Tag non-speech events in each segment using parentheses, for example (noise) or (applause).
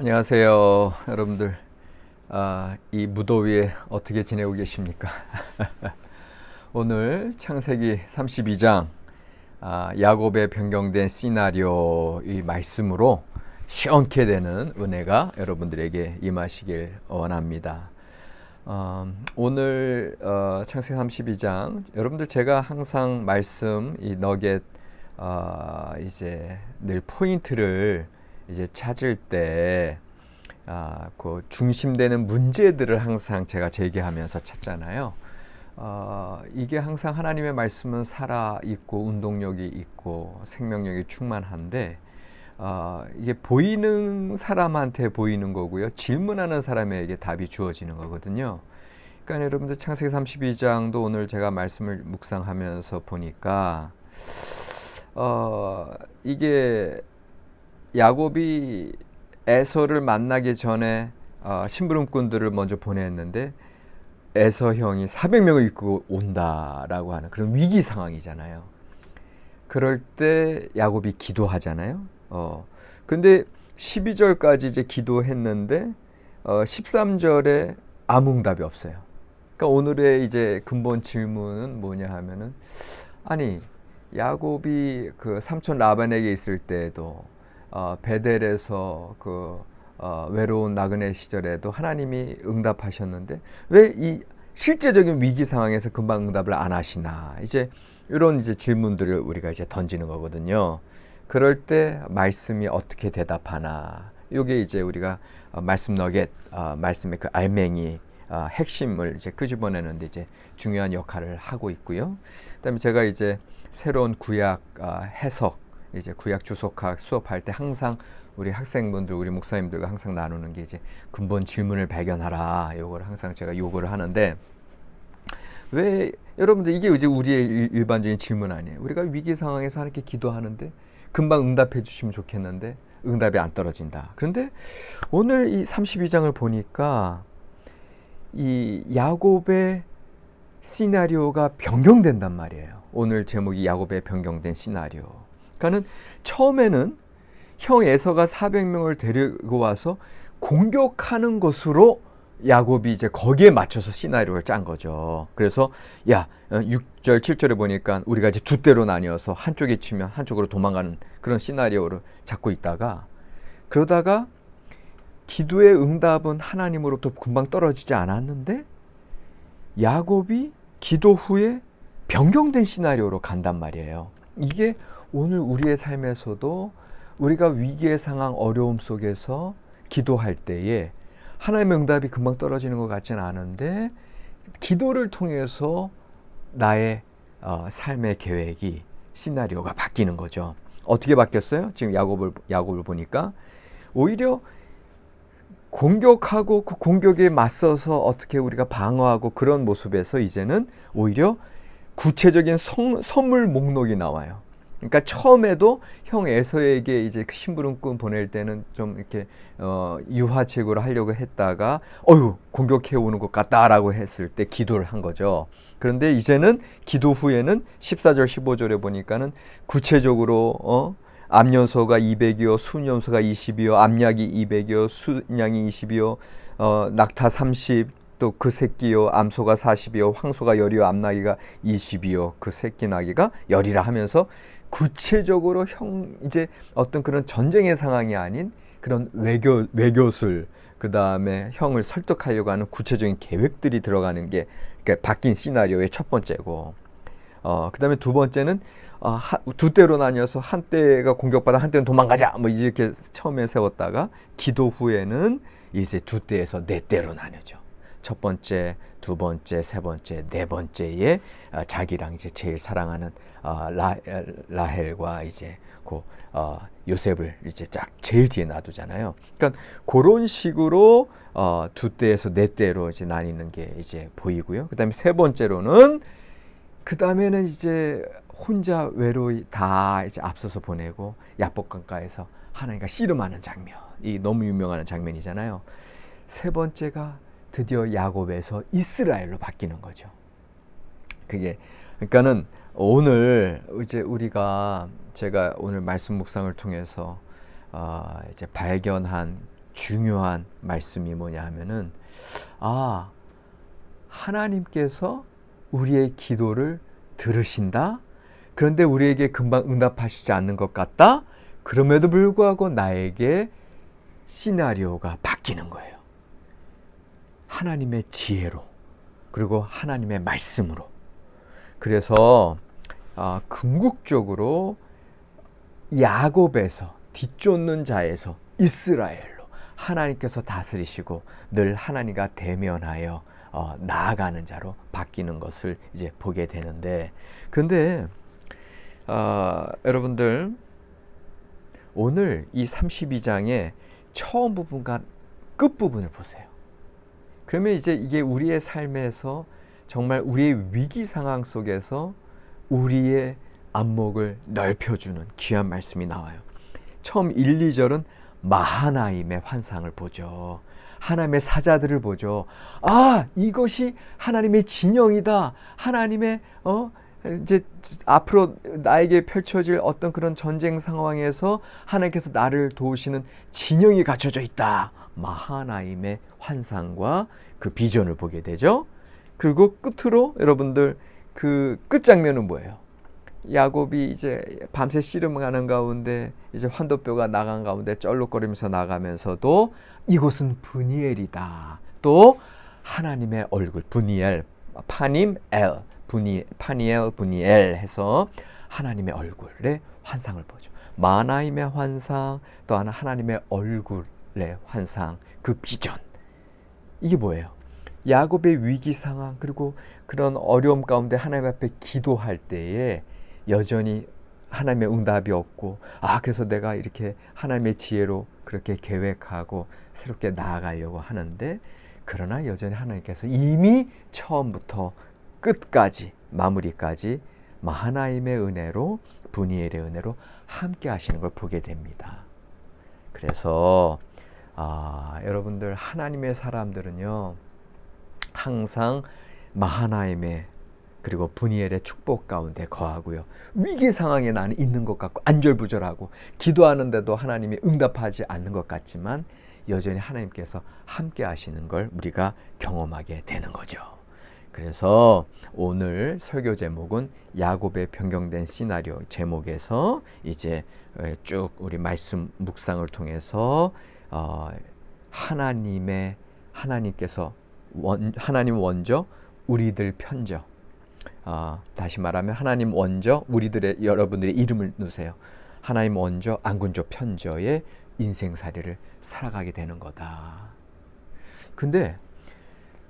안녕하세요, 여러분들. 아, 이 무더위에 어떻게 지내고 계십니까? (laughs) 오늘 창세기 32장 아, 야곱의 변경된 시나리오 이 말씀으로 시원케 되는 은혜가 여러분들에게 임하시길 원합니다. 어, 오늘 어, 창세기 32장 여러분들 제가 항상 말씀 이 너겟 어, 이제 늘 포인트를 이제 찾을 때 아, 그 중심되는 문제들을 항상 제가 제기하면서 찾잖아요. 어, 이게 항상 하나님의 말씀은 살아 있고 운동력이 있고 생명력이 충만한데 어, 이게 보이는 사람한테 보이는 거고요. 질문하는 사람에게 답이 주어지는 거거든요. 그러니까 여러분들 창세기 32장도 오늘 제가 말씀을 묵상하면서 보니까 어, 이게 야곱이 에서를 만나기 전에 어, 심부름꾼들을 먼저 보냈는데 에서 형이 400명을 이끌고 온다라고 하는 그런 위기 상황이잖아요. 그럴 때 야곱이 기도하잖아요. 어. 근데 12절까지 이제 기도했는데 어 13절에 아무 응답이 없어요. 그러니까 오늘의 이제 근본 질문은 뭐냐 하면은 아니 야곱이 그 삼촌 라반에게 있을 때에도 어 베델에서 그 어, 외로운 나그네 시절에도 하나님이 응답하셨는데 왜 이 실제적인 위기 상황에서 금방 응답을 안 하시나 이제 이런 이제 질문들을 우리가 이제 던지는 거거든요. 그럴 때 말씀이 어떻게 대답하나 이게 이제 우리가 어, 말씀 너겟 어, 말씀의 그 알맹이 어, 핵심을 이제 끄집어내는데 이제 중요한 역할을 하고 있고요. 그다음에 제가 이제 새로운 구약 어, 해석 이제 구약 주석학 수업할 때 항상 우리 학생분들, 우리 목사님들과 항상 나누는 게 이제 근본 질문을 발견하라. 요걸 항상 제가 요구를 하는데 왜 여러분들 이게 이제 우리의 일반적인 질문 아니에요. 우리가 위기 상황에서 하나님께 기도하는데 금방 응답해 주시면 좋겠는데 응답이 안 떨어진다. 그런데 오늘 이 32장을 보니까 이 야곱의 시나리오가 변경된단 말이에요. 오늘 제목이 야곱의 변경된 시나리오. 그러니까는 처음에는 형 에서가 400명을 데리고 와서 공격하는 것으로 야곱이 이제 거기에 맞춰서 시나리오를 짠 거죠. 그래서 야 6절 어, 7절에 보니까 우리가 이제 두 대로 나뉘어서 한쪽에 치면 한쪽으로 도망가는 그런 시나리오를 잡고 있다가 그러다가 기도의 응답은 하나님으로부터 금방 떨어지지 않았는데 야곱이 기도 후에 변경된 시나리오로 간단 말이에요. 이게 오늘 우리의 삶에서도 우리가 위기의 상황, 어려움 속에서 기도할 때에 하나님의 응답이 금방 떨어지는 것 같지는 않은데 기도를 통해서 나의 어, 삶의 계획이 시나리오가 바뀌는 거죠. 어떻게 바뀌었어요? 지금 야곱을 야곱을 보니까 오히려 공격하고 그 공격에 맞서서 어떻게 우리가 방어하고 그런 모습에서 이제는 오히려 구체적인 성, 선물 목록이 나와요. 그러니까 처음에도 형 에서에게 이제 그 심부름꾼 보낼 때는 좀 이렇게 어, 유화책으로 하려고 했다가 어유 공격해 오는 것 같다라고 했을 때 기도를 한 거죠. 그런데 이제는 기도 후에는 14절 15절에 보니까는 구체적으로 어 암연소가 200이요 순연소가 20이요 암약이 200이요 순양이 20이요 어 낙타 30 또그 새끼요 암소가 40이요 황소가 열이요 암나기가 20이요 그 새끼 나기가 열이라 하면서 구체적으로 형 이제 어떤 그런 전쟁의 상황이 아닌 그런 외교 외교술 그 다음에 형을 설득하려고 하는 구체적인 계획들이 들어가는 게 그러니까 바뀐 시나리오의 첫 번째고 어 그다음에 두 번째는 어, 하, 두 때로 나뉘어서 한 때가 공격받아 한 때는 도망가자 뭐 이렇게 처음에 세웠다가 기도 후에는 이제 두 때에서 네 때로 나뉘죠. 첫 번째, 두 번째, 세 번째, 네 번째에 어, 자기랑 이제 제일 사랑하는 어, 라, 라헬과 이제 그 어, 요셉을 이제 쫙 제일 뒤에 놔두잖아요. 그러니까 그런 식으로 어, 두 때에서 네 때로 이제 나뉘는 게 이제 보이고요. 그다음에 세 번째로는 그 다음에는 이제 혼자 외로이 다 이제 앞서서 보내고 야복강가에서 하나님과 씨름하는 장면. 이 너무 유명한 장면이잖아요. 세 번째가 드디어 야곱에서 이스라엘로 바뀌는 거죠. 그게 그러니까는 오늘 이제 우리가 제가 오늘 말씀 묵상을 통해서 어 이제 발견한 중요한 말씀이 뭐냐 하면은 아 하나님께서 우리의 기도를 들으신다. 그런데 우리에게 금방 응답하시지 않는 것 같다. 그럼에도 불구하고 나에게 시나리오가 바뀌는 거예요. 하나님의 지혜로 그리고 하나님의 말씀으로. 그래서 아, 궁극적으로 야곱에서 뒤쫓는 자에서 이스라엘로 하나님께서 다스리시고 늘 하나님과 대면하여 어, 나아가는 자로 바뀌는 것을 이제 보게 되는데 근데 어, 여러분들 오늘 이 32장의 처음 부분과 끝 부분을 보세요. 그러면 이제 이게 우리의 삶에서 정말 우리의 위기 상황 속에서 우리의 안목을 넓혀주는 귀한 말씀이 나와요. 처음 1, 2절은 마하나임의 환상을 보죠. 하나님의 사자들을 보죠. 아, 이것이 하나님의 진영이다. 하나님의 어 이제 앞으로 나에게 펼쳐질 어떤 그런 전쟁 상황에서 하나님께서 나를 도우시는 진영이 갖춰져 있다. 마하나임의 환상과 그 비전을 보게 되죠. 그리고 끝으로 여러분들 그 끝장면은 뭐예요? 야곱이 이제 밤새 씨름하는 가운데 이제 환도뼈가 나간 가운데 쩔룩거리면서 나가면서도 이곳은 분이엘이다. 또 하나님의 얼굴 분이엘 파님 엘 분이 파니엘 분이엘 해서 하나님의 얼굴의 환상을 보죠. 마나임의 환상 또 하나 하나님의 얼굴 의 환상 그 비전 이게 뭐예요? 야곱의 위기 상황 그리고 그런 어려움 가운데 하나님 앞에 기도할 때에 여전히 하나님의 응답이 없고 아 그래서 내가 이렇게 하나님의 지혜로 그렇게 계획하고 새롭게 나아가려고 하는데 그러나 여전히 하나님께서 이미 처음부터 끝까지 마무리까지 하나님의 은혜로 분이엘의 은혜로 함께 하시는 걸 보게 됩니다. 그래서 아, 여러분들 하나님의 사람들은요 항상 마하나임의 그리고 분이엘의 축복 가운데 거하고요. 위기 상황에 나는 있는 것 같고 안절부절하고 기도하는데도 하나님이 응답하지 않는 것 같지만 여전히 하나님께서 함께 하시는 걸 우리가 경험하게 되는 거죠. 그래서 오늘 설교 제목은 야곱의 변경된 시나리오 제목에서 이제 쭉 우리 말씀 묵상을 통해서 어 하나님의 하나님께서 원, 하나님 원저 우리들 편저 어, 다시 말하면 하나님 원저 우리들의 여러분들의 이름을 넣으세요. 하나님 원저 안군조 편저의 인생살이를 살아가게 되는 거다. 근데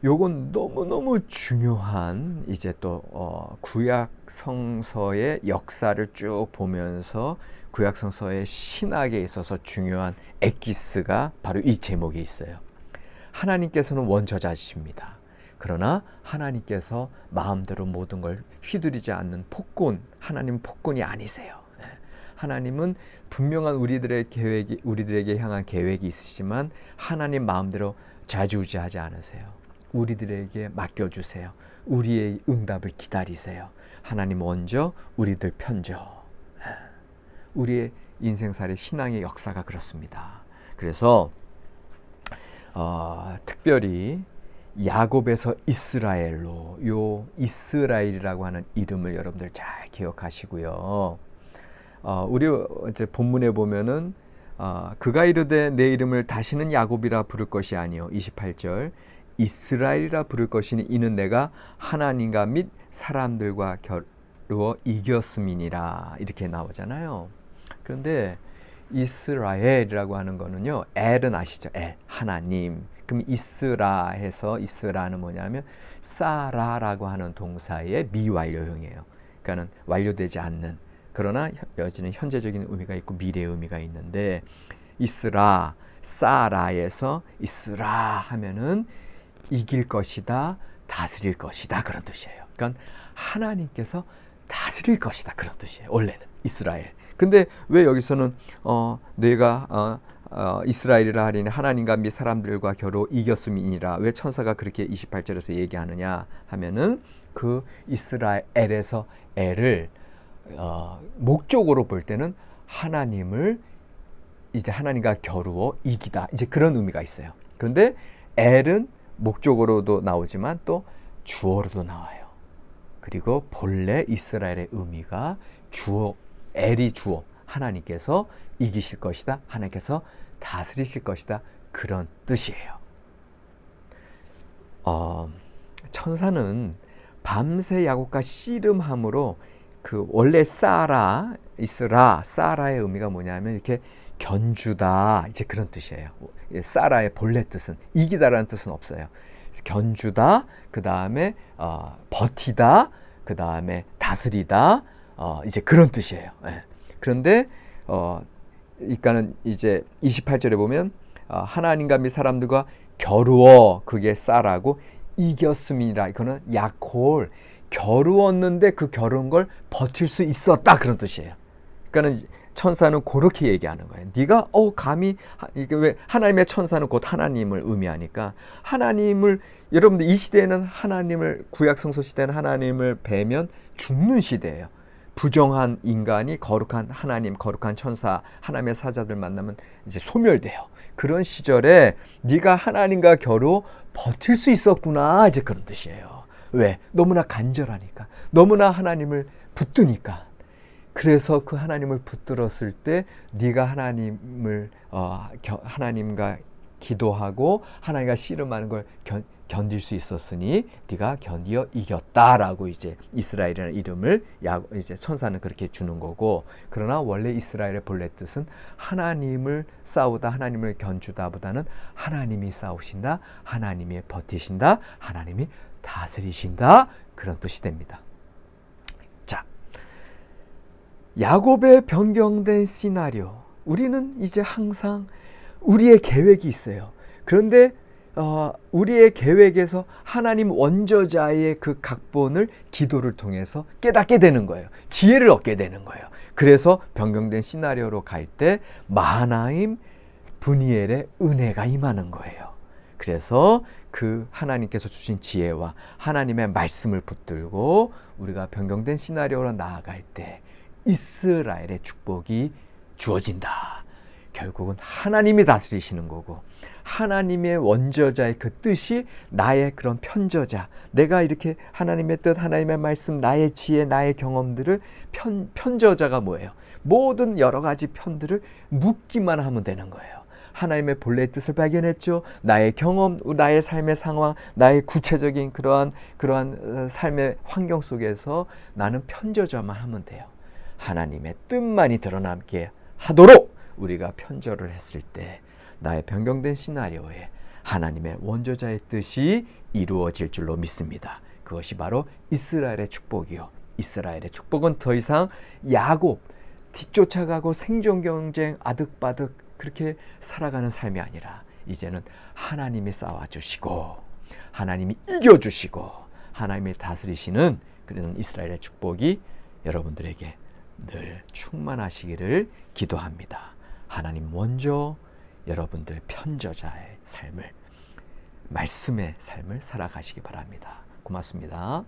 요건 너무너무 중요한 이제 또 어, 구약 성서의 역사를 쭉 보면서 구약 성서의 신학에 있어서 중요한 엑기스가 바로 이 제목에 있어요. 하나님께서는 원저자십니다. 그러나 하나님께서 마음대로 모든 걸 휘두르지 않는 폭군, 하나님 폭군이 아니세요. 네. 하나님은 분명한 우리들의 계획이 우리들에게 향한 계획이 있으시지만 하나님 마음대로 좌지우지하지 않으세요. 우리들에게 맡겨 주세요. 우리의 응답을 기다리세요. 하나님 먼저 우리들 편져. 네. 우리의 인생살의 신앙의 역사가 그렇습니다. 그래서 어, 특별히 야곱에서 이스라엘로 요 이스라엘이라고 하는 이름을 여러분들 잘 기억하시고요. 어, 우리 이제 본문에 보면은 어, 그가 이르되 내 이름을 다시는 야곱이라 부를 것이 아니요 28절 이스라엘이라 부를 것이니 이는 내가 하나님과 및 사람들과 겨루어 이겼음이니라 이렇게 나오잖아요. 그런데 이스라엘이라고 하는 거는요. 엘은 아시죠? 엘 하나님. 그럼 이스라 해서 이스라는 뭐냐면 사라라고 하는 동사의 미완료형이에요. 그러니까는 완료되지 않는 그러나 여지는 현재적인 의미가 있고 미래 의미가 있는데 이스라 사라에서 이스라 하면은 이길 것이다, 다스릴 것이다 그런 뜻이에요. 그러니까 하나님께서 다스릴 것이다 그런 뜻이에요. 원래는 이스라엘. 근데 왜 여기서는 어 내가 어, 어, 이스라엘이라 하리니 하나님과 미 사람들과 겨루 이겼음이니라 왜 천사가 그렇게 28절에서 얘기하느냐 하면은 그 이스라엘에서 애를 어, 목적으로 볼 때는 하나님을 이제 하나님과 겨루어 이기다. 이제 그런 의미가 있어요. 그런데 엘은 목적으로도 나오지만 또 주어로도 나와요. 그리고 본래 이스라엘의 의미가 주어, 엘이 주어, 하나님께서 이기실 것이다. 하나님께서 다스리실 것이다. 그런 뜻이에요. 어, 천사는 밤새 야곱과 씨름함으로 그 원래 사라 이스라 사라의 의미가 뭐냐면 이렇게 견주다 이제 그런 뜻이에요. 사라의 본래 뜻은 이기다라는 뜻은 없어요. 견주다 그 다음에 어, 버티다 그 다음에 다스리다 어, 이제 그런 뜻이에요. 예. 그런데 어, 이까는 이제 28절에 보면 어, 하나님과 및 사람들과 겨루어 그게 싸라고 이겼음이라 이거는 약홀 겨루었는데 그 겨루은 걸 버틸 수 있었다 그런 뜻이에요. 그러니까는 천사는 그렇게 얘기하는 거예요. 네가 어 감히 이게 왜 하나님의 천사는 곧 하나님을 의미하니까 하나님을 여러분들 이 시대에는 하나님을 구약 성소 시대는 하나님을 뵈면 죽는 시대예요. 부정한 인간이 거룩한 하나님, 거룩한 천사, 하나님의 사자들 만나면 이제 소멸돼요. 그런 시절에 네가 하나님과 겨루 버틸 수 있었구나 이제 그런 뜻이에요. 왜? 너무나 간절하니까, 너무나 하나님을 붙드니까. 그래서 그 하나님을 붙들었을 때 네가 하나님을 어, 겨, 하나님과 기도하고 하나님과 씨름하는 걸 견, 견딜 수 있었으니 네가 견디어 이겼다라고 이제 이스라엘이라는 이름을 야, 이제 천사는 그렇게 주는 거고 그러나 원래 이스라엘의 본래 뜻은 하나님을 싸우다 하나님을 견주다보다는 하나님이 싸우신다 하나님이 버티신다 하나님이 다스리신다 그런 뜻이 됩니다. 자 야곱의 변경된 시나리오 우리는 이제 항상 우리의 계획이 있어요. 그런데 어, 우리의 계획에서 하나님 원저자의 그 각본을 기도를 통해서 깨닫게 되는 거예요. 지혜를 얻게 되는 거예요. 그래서 변경된 시나리오로 갈 때 마하나임 분이엘의 은혜가 임하는 거예요. 그래서 그 하나님께서 주신 지혜와 하나님의 말씀을 붙들고 우리가 변경된 시나리오로 나아갈 때 이스라엘의 축복이 주어진다. 결국은 하나님이 다스리시는 거고 하나님의 원저자의 그 뜻이 나의 그런 편저자 내가 이렇게 하나님의 뜻 하나님의 말씀 나의 지혜 나의 경험들을 편, 편저자가 뭐예요? 모든 여러 가지 편들을 묻기만 하면 되는 거예요. 하나님의 본래 뜻을 발견했죠. 나의 경험 나의 삶의 상황 나의 구체적인 그러한 그러한 어, 삶의 환경 속에서 나는 편저자만 하면 돼요. 하나님의 뜻만이 드러남게 하도록 우리가 편절을 했을 때 나의 변경된 시나리오에 하나님의 원조자의 뜻이 이루어질 줄로 믿습니다. 그것이 바로 이스라엘의 축복이요. 이스라엘의 축복은 더 이상 야곱 뒤쫓아가고 생존 경쟁 아득바득 그렇게 살아가는 삶이 아니라 이제는 하나님이 싸워 주시고 하나님이 이겨 주시고 하나님이 다스리시는 그런 이스라엘의 축복이 여러분들에게 늘 충만하시기를 기도합니다. 하나님 먼저 여러분들 편저자의 삶을 말씀의 삶을 살아가시기 바랍니다. 고맙습니다.